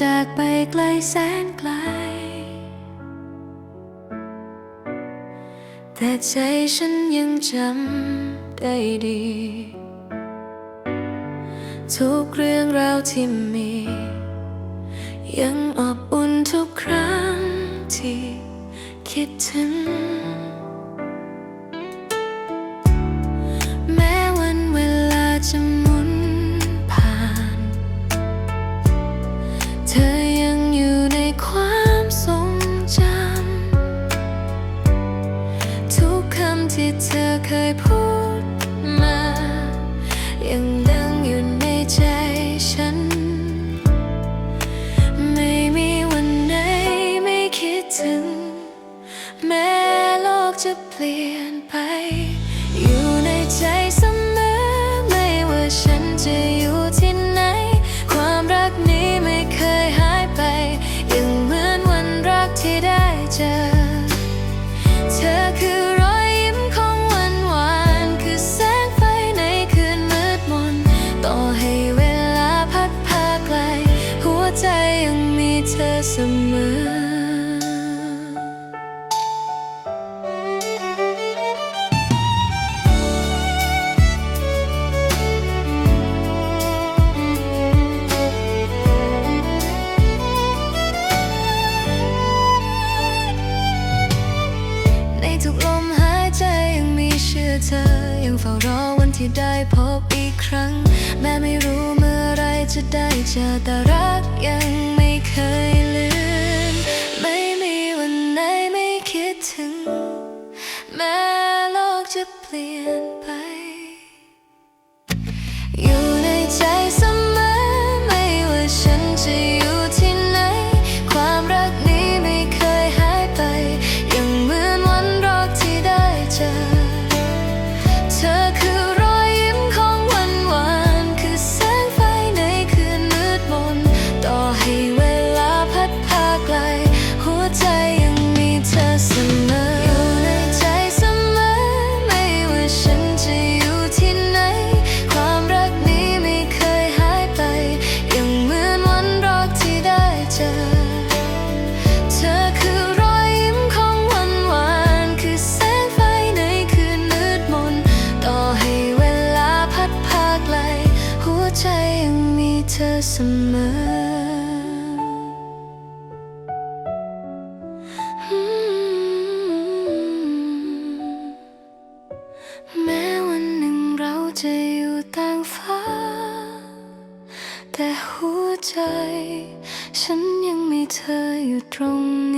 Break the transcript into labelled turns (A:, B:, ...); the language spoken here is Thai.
A: จากไปไกลแสนไกล แต่ใจฉันยังจำได้ดี ทุกเรื่องราวที่มี ยังอบอุ่นทุกครั้งที่คิดถึง แม้วันเวลาจะ ที่เธอเคยพูดมา ยังดังอยู่ในใจฉัน ไม่มีวันไหนไม่คิดถึง แม้โลกจะเปลี่ยน เธอเสมอในทุกลมหายใจยังมีเชื่อเธอ ยังเฝ้ารอวันที่ได้พบอีกครั้ง แม้ไม่รู้เมื่อไรจะได้เจอแต่รั ยลืม ไม่มีวันไหนไม่คิดถึง แม้โลกจะเปลี่ยนไปอยู่ เธอเสมอแม้วันหนึ่งเราจะอยู่ต่างฟ้า แต่หัวใจ ฉันยังมีเธออยู่ตรงนี้